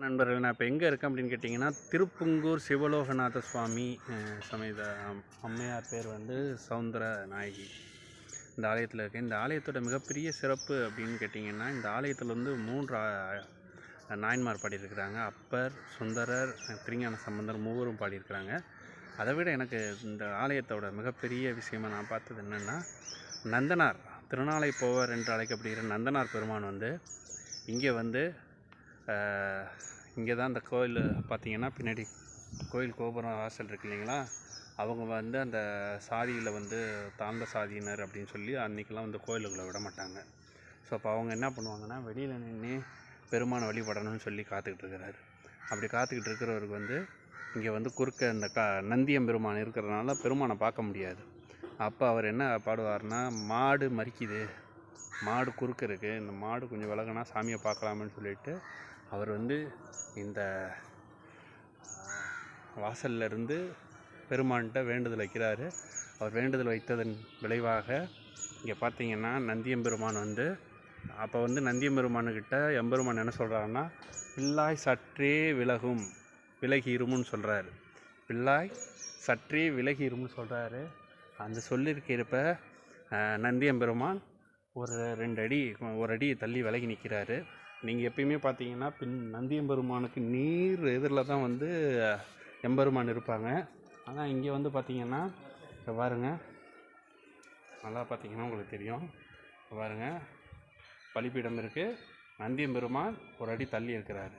நண்பர்கள் நான் இப்போ எங்கே இருக்கேன் அப்படின்னு கேட்டிங்கன்னா திருப்புங்கூர் சிவலோகநாத சுவாமி சமேத அம்மையார் பேர் வந்து சவுந்தர நாயகி. இந்த ஆலயத்தில் இருக்கேன் இந்த ஆலயத்தோட மிகப்பெரிய சிறப்பு அப்படின்னு கேட்டிங்கன்னா இந்த ஆலயத்தில் வந்து மூன்று நாயன்மார் பாடியிருக்கிறாங்க. அப்பர் சுந்தரர் திருஞான சம்பந்தர் மூவரும் பாடியிருக்கிறாங்க. அதை விட எனக்கு இந்த ஆலயத்தோட மிகப்பெரிய விஷயமாக நான் பார்த்தது என்னென்னா நந்தனார் திருநாளை போவர் என்று அழைக்கப்படுகிற நந்தனார் பெருமான் வந்து இங்கே வந்து இங்கே தான் அந்த கோயில் பார்த்தீங்கன்னா பின்னாடி கோயில் கோபுரம் வாசல் இருக்கு இல்லைங்களா? அவங்க வந்து அந்த சாதியில் வந்து தாழ்ந்த சாதியினர் அப்படின்னு சொல்லி அன்றைக்கெலாம் வந்து கோயிலுக்குள்ளே விட மாட்டாங்க. ஸோ அப்போ அவங்க என்ன பண்ணுவாங்கன்னா வெளியில் நின்று பெருமானை வழிபடணும்னு சொல்லி காத்துக்கிட்டு இருக்கிறாரு. அப்படி காத்துக்கிட்டு இருக்கிறவருக்கு வந்து இங்கே வந்து குறுக்க இந்த க நந்தியம் பெருமான் இருக்கிறதுனால பெருமானை பார்க்க முடியாது. அப்போ அவர் என்ன பாடுவார்னா மாடு மறிக்குது. மாடு குறுக்க இருக்குது இந்த மாடு கொஞ்சம் விலகுனா சாமியை பார்க்கலாமுன்னு சொல்லிட்டு அவர் வந்து இந்த வாசல்ல இருந்து பெருமான்கிட்ட வேண்டுதல் வைக்கிறாரு. அவர் வேண்டுதல் வைத்ததன் விளைவாக இங்கே பார்த்தீங்கன்னா நந்தியம்பெருமான் வந்து அப்போ வந்து நந்தியம்பெருமானுக்கிட்ட எம்பெருமான் என்ன சொல்கிறாருன்னா பிள்ளாய் சற்றே விலகும் விலகி இருமுன்னு சொல்கிறாரு பிள்ளாய் சற்றே விலகி இருமுன்னு சொல்கிறாரு அந்த சொல்லியிருக்கிறப்ப நந்தியம்பெருமான் ஒரு ரெண்டு அடி ஒரு அடி தள்ளி விலகி நிற்கிறாரு நீங்கள் எப்பயுமே பார்த்தீங்கன்னா பின் நந்தியம்பெருமானுக்கு நீர் எதிரில் தான் வந்து எம்பெருமான் இருப்பாங்க. ஆனால் இங்கே வந்து பார்த்தீங்கன்னா இப்போ பாருங்கள் நல்லா பார்த்தீங்கன்னா உங்களுக்கு தெரியும். பாருங்கள் பலிப்பீடம் இருக்குது நந்தியம்பெருமான் ஒரு அடி தள்ளி இருக்கிறாரு.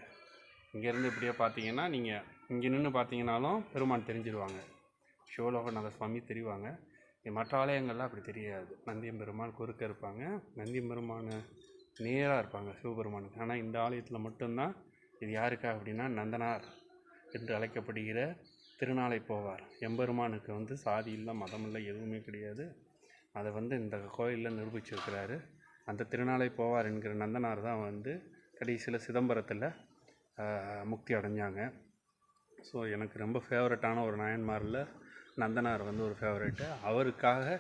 இங்கேருந்து இப்படியே பார்த்தீங்கன்னா நீங்கள் இங்கே நின்று பார்த்தீங்கன்னாலும் பெருமான் தெரிஞ்சிருவாங்க. சிவலோகநாத சுவாமி தெரிவாங்க. மற்ற ஆலயங்கள்லாம் அப்படி தெரியாது. நந்தியம் பெருமான் குறுக்க இருப்பாங்க. நந்தியம் நந்தியம்பெருமான் நேராக இருப்பாங்க சிவபெருமானுக்கு. ஆனால் இந்த ஆலயத்தில் மட்டும்தான் இது யாருக்கா அப்படின்னா நந்தனார் என்று அழைக்கப்படுகிற திருநாளை போவார். எம்பெருமானுக்கு வந்து சாதி இல்லை மதம் இல்லை எதுவுமே கிடையாது. அதை வந்து இந்த கோயிலில் நிரூபிச்சிருக்கிறாரு. அந்த திருநாளை போவார் என்கிற நந்தனார் தான் வந்து கடைசியில் சிதம்பரத்தில் முக்தி அடைஞ்சாங்க. ஸோ எனக்கு ரொம்ப ஃபேவரட்டான ஒரு நாயன்மாரில் நந்தனார் வந்து ஒரு ஃபேவரெட்டு அவருக்காக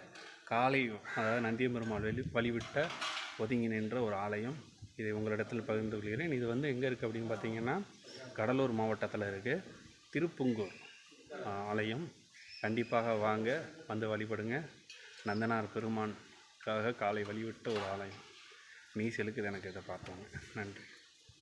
காலை அதாவது நந்தியம்பெருமாள் வெளி வழிவிட்ட ஒதுங்கி நின்ற ஒரு ஆலயம். இதை உங்களிடத்தில் பகிர்ந்து கொள்கிறேன். இது வந்து எங்கே இருக்குது அப்படின்னு பார்த்தீங்கன்னா கடலூர் மாவட்டத்தில் இருக்குது திருப்புங்கூர் ஆலயம். கண்டிப்பாக வாங்க வந்து வழிபடுங்க. நந்தனார் பெருமானுக்காக காலை வழிவிட்ட ஒரு ஆலயம். மீ செலுக்குது எனக்கு இதை பார்த்தோங்க நன்றி.